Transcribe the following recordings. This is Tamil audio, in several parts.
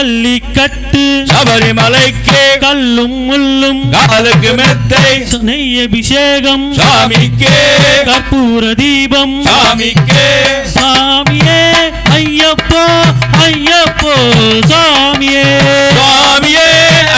பள்ளிக்கட்டு சபரிமலைக்கு கல்லும் முள்ளும் காலுக்கு மெத்தை நெய் அபிஷேகம் சாமிக்கே கற்பூர தீபம் சாமிக்கே சாமியே ஐயப்போ ஐயப்போ சாமியே சுவாமியே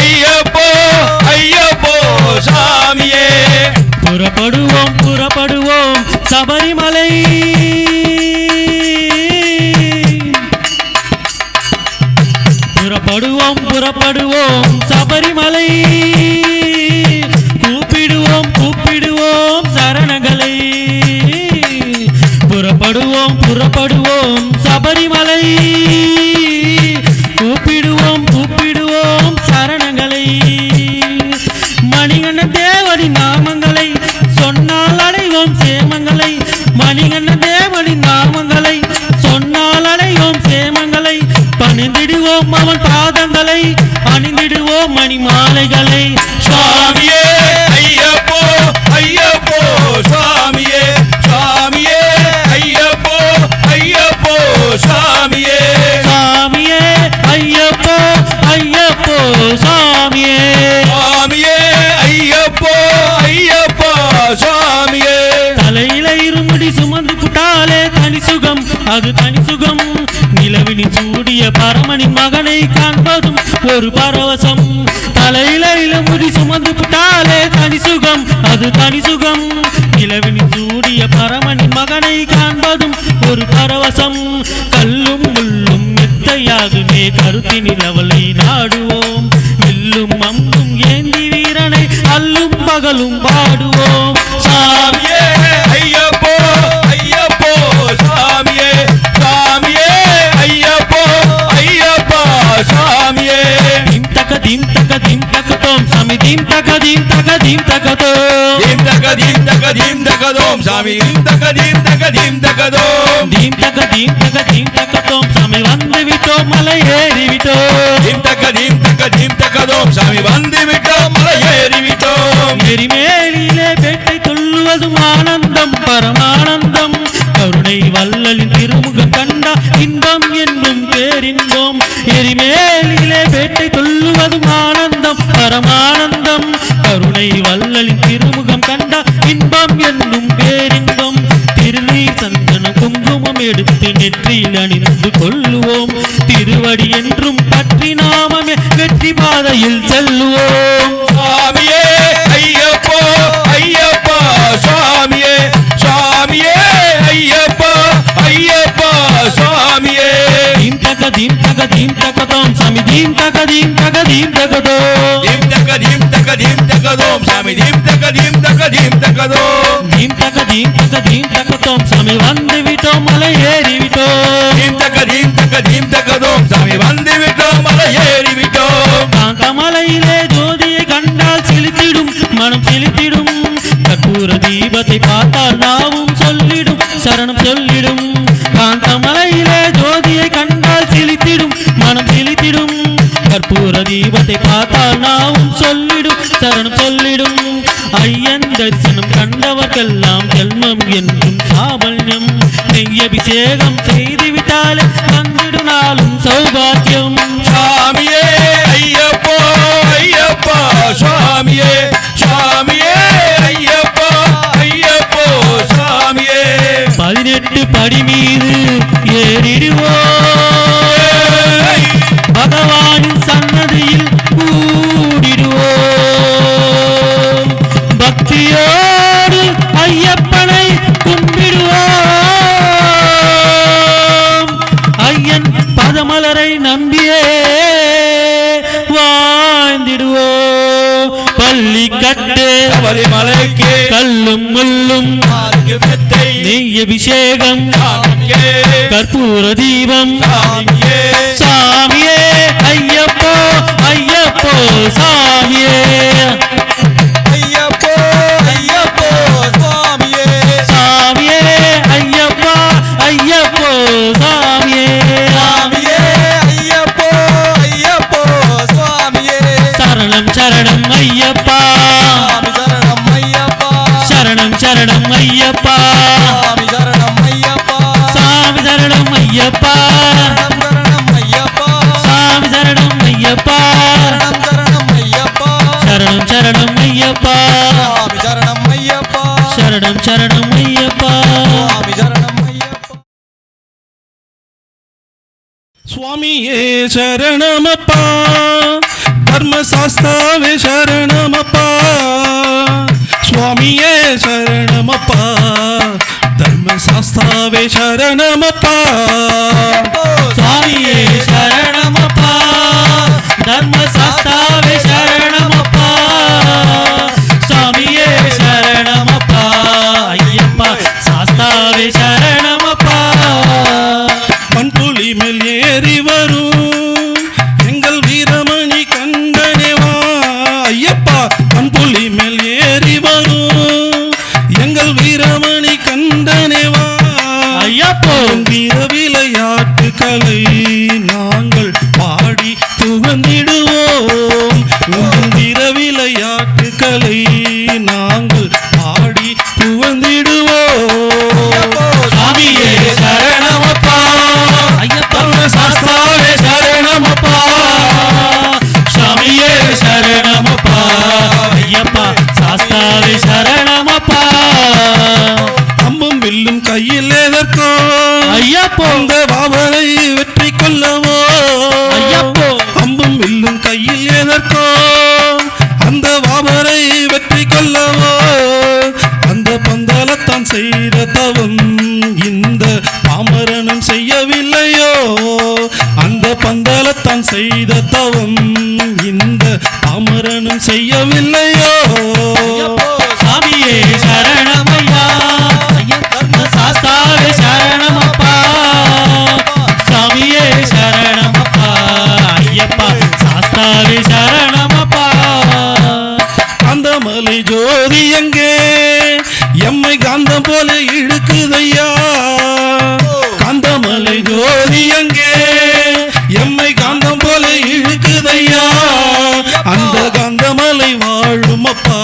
ஐயப்போ ஐயப்போ சாமியே புறப்படுவோம் புறப்படுவோம் சபரிமலை. புறப்படுவோம் புறப்படுவோம். சபரிமலை கூப்பிடுவோம் கூப்பிடுவோம் சரணங்களை. புறப்படுவோம் புறப்படுவோம் சபரிமலை. ஒரு பரவசம். தலையில முடி சுமந்து புட்டாலே தனி சுகம். அது தனி சுகம். நிலவினின் சூடிய பரமனின் மகனை காண்பதும் ஒரு பரவசம். கல்லும் முள்ளும் மெத்தையாகுமே கருத்தினில் அவளை நாடுவோம். வில்லும் அம்பும் ஏந்தி வீரனை அல்லும் பகலும் பாடுவோம். சாமியே சுவாமியே ஐயப்போ ஐயப்போ சாமியே சுவாமியே ஐயப்போ ஐயப்போ சுவாமியே தீம் தக்க தீம் தக்க தீம் தக்க தோம் சாமி தீம் தக்க தீம் தக்க தீம் தக்க தோம் தீம் தக தீம் தக தீம் தகதோம் சாமி தீம் தக தீம் தக தீம் தகதோம் தீம் தக்க தீம் தக்க தீம் தக்க தோம் சாமி வந்து விட்டோம் மலை பரமானந்தம். கருணை வல்லலின் திருமுகம் கண்ட இன்பம் என்னும் பேரின்பம். திருநீர் சந்தனம் குங்குமம் எடுத்து நெற்றியில் அணிந்து கொள்ளுவோம். திருவடி என்றும் பற்றி நாமமே வெற்றி பாதையில் செல்லுவோம். தீம் தக தீம் தக தீம் தக தோம் சாமி தீம் தக தீம் தக தீம் தக தோம் தீம் தக தீம் தக தீம் தகதோம் சாமி தீம் தக தீம் தக தீம் தகதோம் தீம் தக தீம் தக தீம் தக தோம் சாமி வந்து விட்டோம் மலை ஏறி விட்டோம். தீம் தக தீம் தக தீம் தகதோம் சாமி வந்து விட்டோம் மலை ஏறி விட்டோம். காந்தமலையிலே ஜோதியை கண்டால் சிலித்திடும் மனம் சிலித்திடும். கற்பூர தீபத்தை பார்த்தால் நாவும் சொல்லிடும் சரணம் சொல்லிடும் கற்பூர தீபத்தை பார்த்தால் நாவும் சொல்லிடும் சரணம் சொல்லிடும். ஐயன் தரிசனம் கண்டவர்க்கெல்லாம் ஜென்மம் என்றும் சாபல்யம் நெய் அபிஷேகம் செய்து விட்டாலே வந்திடும் நாளும் சௌபாக்கியம். சுவாமியே ஐயப்போ ஐயப்போ சுவாமியே சுவாமியே ஐயப்போ ஐயப்போ சுவாமியே பதினெட்டு படி மீது ஏறிடுவோம். அபிஷேகம். கற்பூர தீபம். சாமியே. ஐயப்போ ஐயப்போ சாமியே சுவாமியே சரணமப்பா தர்மசாஸ்தாவே சரணமப்பா சுவாமியே சரணமப்பா தர்மசாஸ்தாவே ஐயப்போ சாஸ்தாவே சரணமப்பா. அந்த மலை ஜோதி எங்கே? எம்மை காந்தம் போல இழுக்குதையா? காந்தமலை ஜோதி எங்கே? எம்மை காந்தம் போல இழுக்குதையா? அந்த காந்தமலை வாழும் அப்பா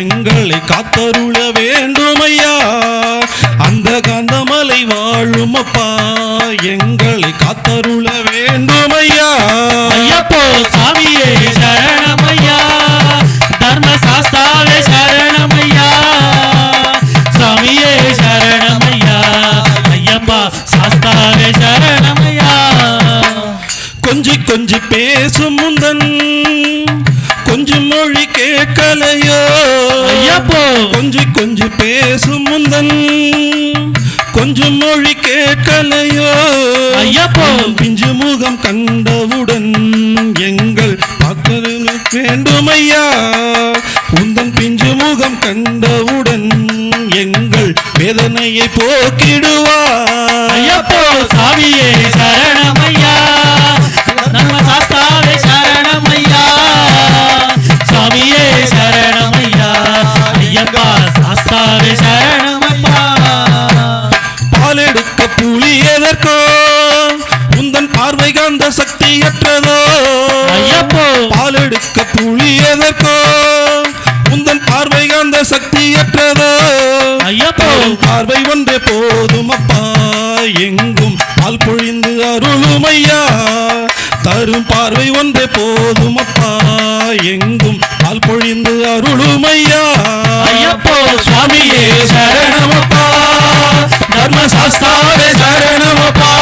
எங்களை காத்தருள வேண்டுமையா? அந்த காந்தமலை வாழும் அப்பா எங்களை காத்தருள வேண்டுமையா? ஐயப்போ சாமியே சரணமையா. தர்ம சாஸ்தாவே சரணமையா. சாமியே சரணமையா. ஐயப்பா சாஸ்தாவே சரணமையா. கொஞ்சி கொஞ்சி பேசும் முந்தன் கொஞ்சம் மொழி கேட்கலையோ. ஐயப்போ. கொஞ்சி கொஞ்சி பேசும் முந்தன் கொஞ்சம் மொழி கேட்கலையோ. ஐயப்போ. பிஞ்சு முகம் கண்டவுடன் எங்கள் பார்க்க வேண்டுமையா? உந்தன் பிஞ்சு முகம் கண்டவுடன் எங்கள் வேதனையை போக்கிடுவார் ஐயப்போ சாமியே சரணமையா? நம்ம சாஸ்தாவே சரணமையா? சாமியே சரணமையா? ஐயப்பா சாஸ்தாவே சரணமையா பால் எடுக்க புலி எதற்கோ உந்தன் பார்வை காந்த சக்தியற்றதோ? பார்வை ஒன்றே போதும் அப்பா. எங்கும் பால் பொழிந்து அருளுமையா தரும் பார்வை ஒன்றே போதும் அப்பா. எங்கும் பால் பொழிந்து அருளுமையா ஐயப்போ சுவாமியே சரணமப்பா தர்மசாஸ்தாவே சரணமப்பா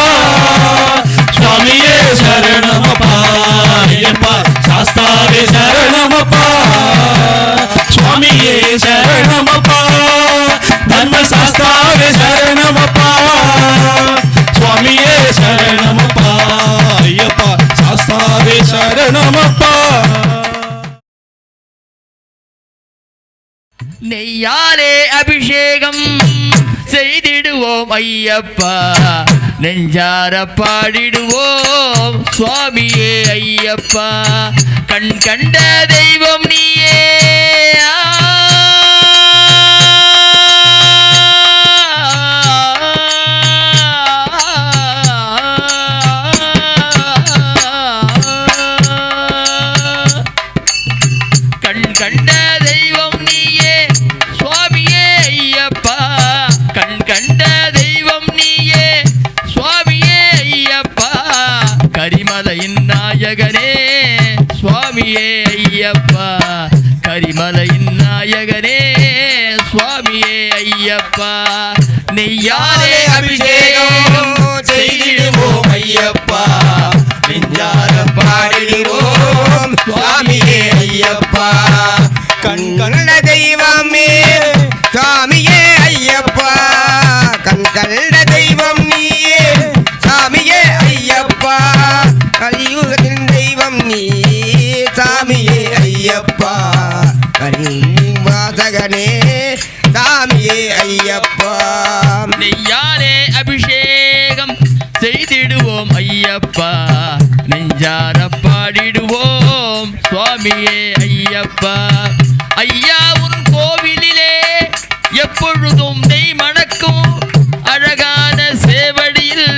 சரணமப்பா. சுவாமியே சரணமப்பா. தர்மசாஸ்தாவே சரணமப்பா. சுவாமியே சரணமப்பா. ஐயப்பா சாஸ்தாவே சரணமப்பா. நெய்யாலே அபிஷேகம் செய்திடுவோம் ஐயப்பா. நெஞ்சார பாடிடுவோம் சுவாமியே ஐயப்பா. கண் கண்ட தெய்வம் நீயே. நாயகனே சுவாமியே ஐயப்பா. நெய்யாலே அபிஷேகம் செய்திடுவோம் ஐயப்பா. நெஞ்சார பாடிடுவோம் சுவாமியே ஐயப்பா. கண் கண்ட தெய்வமே சாமியே ஐயப்பா. கண் கண்ட தெய்வம் நீயே சாமியே ஐயப்பா. கலியுகத்தின் தெய்வம் நீ சாமியே ஐயப்பா. வாசகனே சாமியே ஐயப்பா. நெய்யாலே அபிஷேகம் செய்திடுவோம் ஐயப்பா. நெஞ்சார பாடிடுவோம் சுவாமியே ஐயப்பா. ஐயா உன் கோவிலிலே எப்பொழுதும் நெய் மணக்கும் அழகான சேவடியில்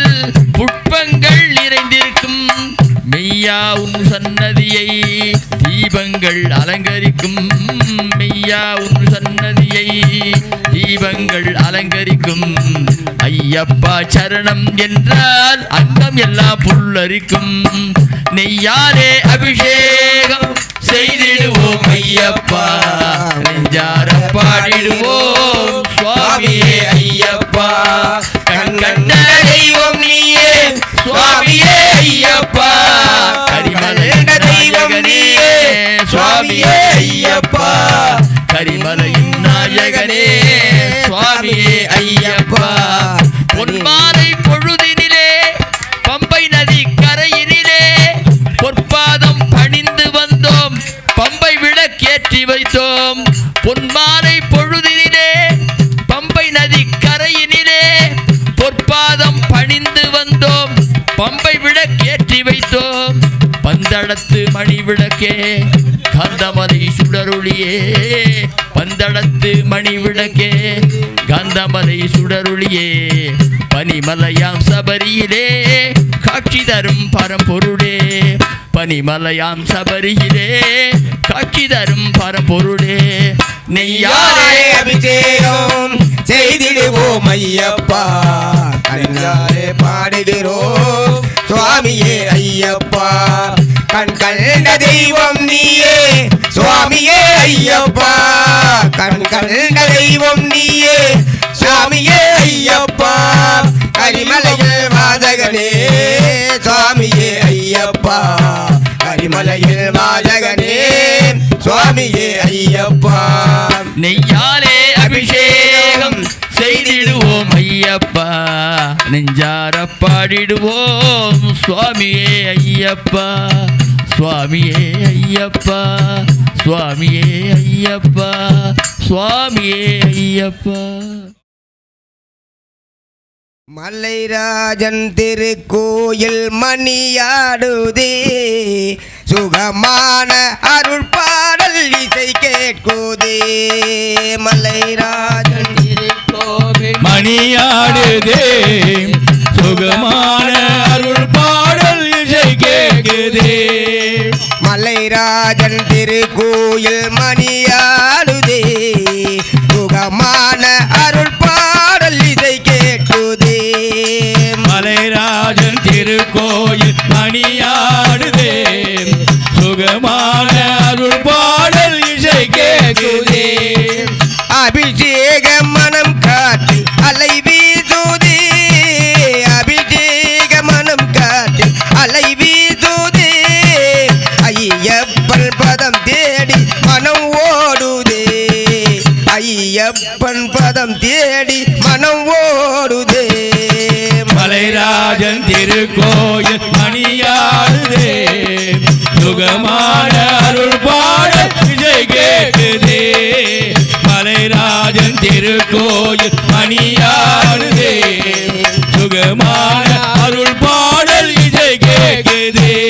புட்பங்கள் நிறைந்திருக்கும். மெய்யா உன் சன்னதியை தீபங்கள் அலங்கரிக்கும். மெய்யா உன் தெய்வங்கள் அலங்கரிக்கும். ஐயப்பா சரணம் என்றால் அங்கம் எல்லாம் புல்லரிக்கும். நெய்யாலே அபிஷேகம் செய்திடுவோம் ஐயப்பா. நெஞ்சார பாடிடுவோம் சுவாமியே ஐயப்பா. கண் கண்ட தெய்வம் நீயே சுவாமியே ஐயப்பா. கரிமலையின் தெய்வம் நீயே சுவாமியே ஐயப்பா. கரிமலையின் நாயகனே சுவாமியே ஐயப்பா. பொன்மாலை பொழுதினிலே பம்பை நதி கரையினிலே பொற்பாதம் பணிந்து வந்தோம் பம்பை விளக்கேற்றி வைத்தோம். பொன்மாலை பொழுதினிலே பம்பை நதி கரையினிலே பொற்பாதம் பணிந்து வந்தோம் பம்பை விளக்கேற்றி வைத்தோம். பந்தளத்து மணி விளக்கே கந்தமலை சுடருளியே. பந்தளத்து மணி விளக்கே காந்தமலை சுடருளியே பனிமலையாம் சபரியிலே காட்சி தரும் பரம்பொருளே பனிமலையாம் சபரியிலே காட்சி தரும் பரம்பொருளே. நெய்யாரே அபிஷேகம் செய்திடுவோம் ஐயப்பா கண்ணாரே பாடுகிறோம் சுவாமியே ஐயப்பா. கண் கண்ட தெய்வம் நீயே சுவாமியே ஐயப்பா. கண் கண்ட தெய்வம் நீயே. சுவாமியே ஐயப்பா. கரிமலையில் வாதகனே சுவாமியே ஐயப்பா. கரிமலையில் வாதகனே சுவாமியே ஐயப்பா. நெய்யாலே அபிஷேகம் செய்திடுவோம் ஐயப்பா. நெஞ்சார பாடிடுவோம் சுவாமியே ஐயப்பா. சுவாமியே ஐயப்பா சுவாமியே ஐயப்பா சுவாமியே ஐயப்பா. மலைராஜன் திருக்கோயில் மணியாடுதே சுகமான அருள் பாடல் இசை கேட்குதே. மலைராஜன் மணியாடுதே சுகமான அருள் பாடல் இசை கேட்குதே. மலைராஜன் திருக்கோயில் மணியாடுதே சுகமான அருள் பாடல் இதை கேட்டுதே. மலைராஜன் திருக்கோயில் மணியா ஐயப்பன் பதம் தேடி மனம் ஓடுதே. மலைராஜன் திருக்கோயில் மணியாடுதே. சுகமான அருள் பாட விஜய் கேட்குதே. மலைராஜன் திருக்கோயில் மணியாடுதே. சுகமான அருள் பாடல் விஜய் கேட்குதே.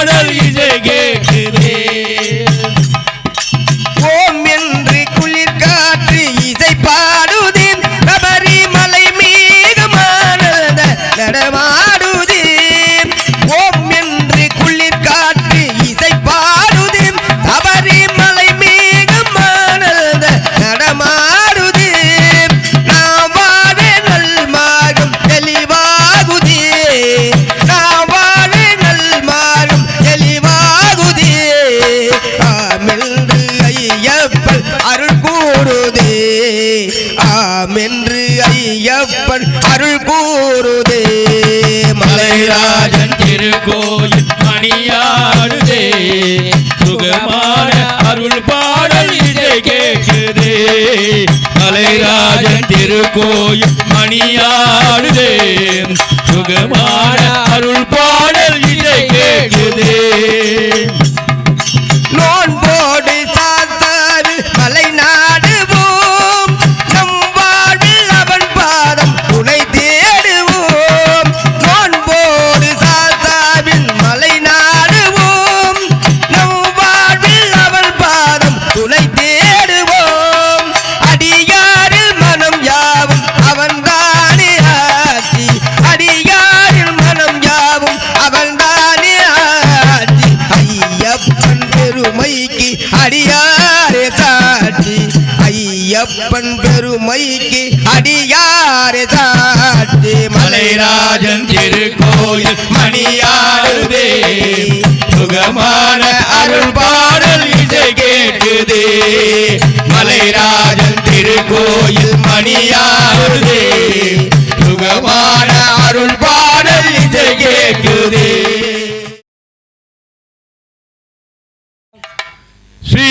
பாடல் திருக்கோயில் சுகமான அருள் பாடல் இசை கேட்குதே. மலைராஜன் திருக்கோயில் மணியாடுதே. சுகமான அருள் பாடல் இசை கேட்குதே. அடியாரே சாட்சி ஐயப்பன் பெருமைக்கு அடியாரே சாட்சி மலைராஜன் திருக்கோயில் மணியாடுதே சுகமான அருள் பாடல் இசை கேட்குதே மலைராஜன் திருக்கோயில் மணியாடுதே சுகமான அருள் பாடல் இசை கேட்குதே ஸ்ரீ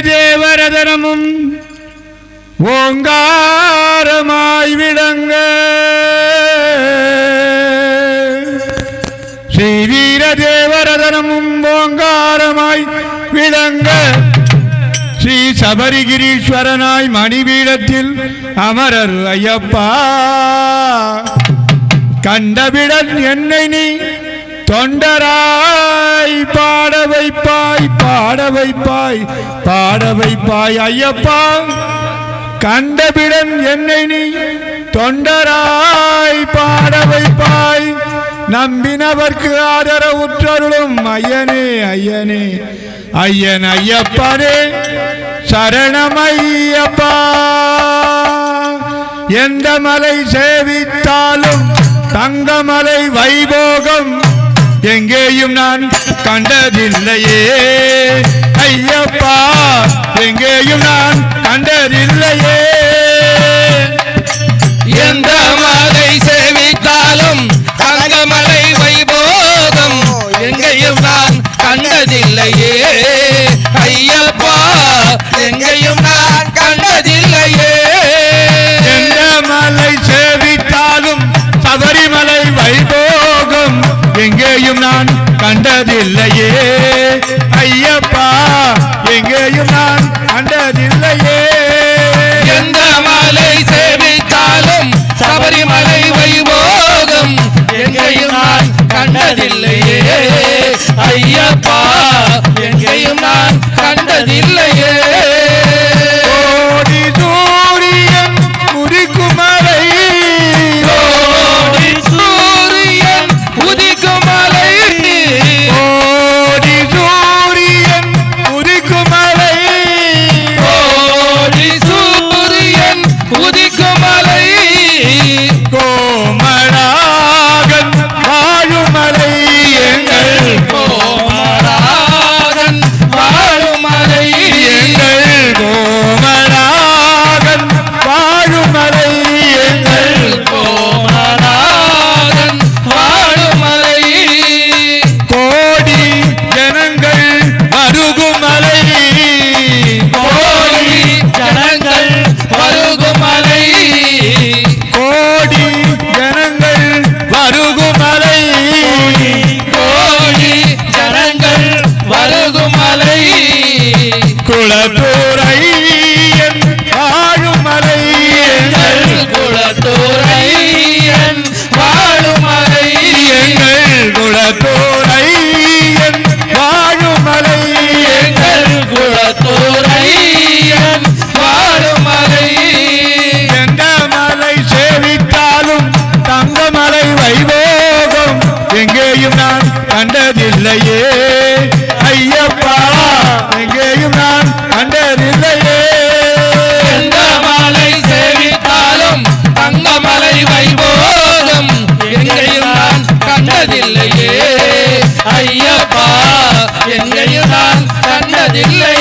தேவரதனமும் ஓங்காரமாய் விளங்க. ஸ்ரீ வீர தேவரதனமும் ஓங்காரமாய் விளங்க. ஸ்ரீ சபரிகிரீஸ்வரனாய் மணிபீடத்தில் அமரர் ஐயப்பா. கண்டபிடன் என்னை நீ தொண்டராய் பாட வைப்பாய் பாட வைப்பாய் பாட வைப்பாய் ஐயப்பா. கண்டபிடன் என்னை நீ தொண்டராய் பாட வைப்பாய். நம்பினவர்க்கு ஆதரவுற்றருளும் ஐயனே ஐயனே. ஐயன் ஐயப்பனே சரணமையப்பா எந்த மலை சேவித்தாலும் தங்கமலை வைபோகம் எங்கேயும் நான் கண்டதில்லையே. ஐயப்பா எங்கேயும் நான் கண்டதில்லையே. நான் கண்டதில்லையே. ஐயப்பா எங்கேயும் நான் கண்டதில்லையே. எந்த மலை சேவித்தாலும் சபரிமலை வைபோகம். எங்கேயும் நான் கண்டதில்லையே. ஐயப்பா எங்கேயும் நான் கண்டதில்லையே. மருகுமலை கண்டதில்லையே ஐயப்பா என்னையும் நான் கண்டதில்லை